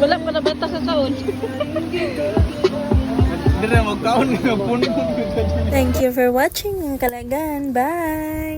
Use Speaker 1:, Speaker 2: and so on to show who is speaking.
Speaker 1: Wala pa na bata sa saon.
Speaker 2: Thank you for watching mga kalagan. Bye!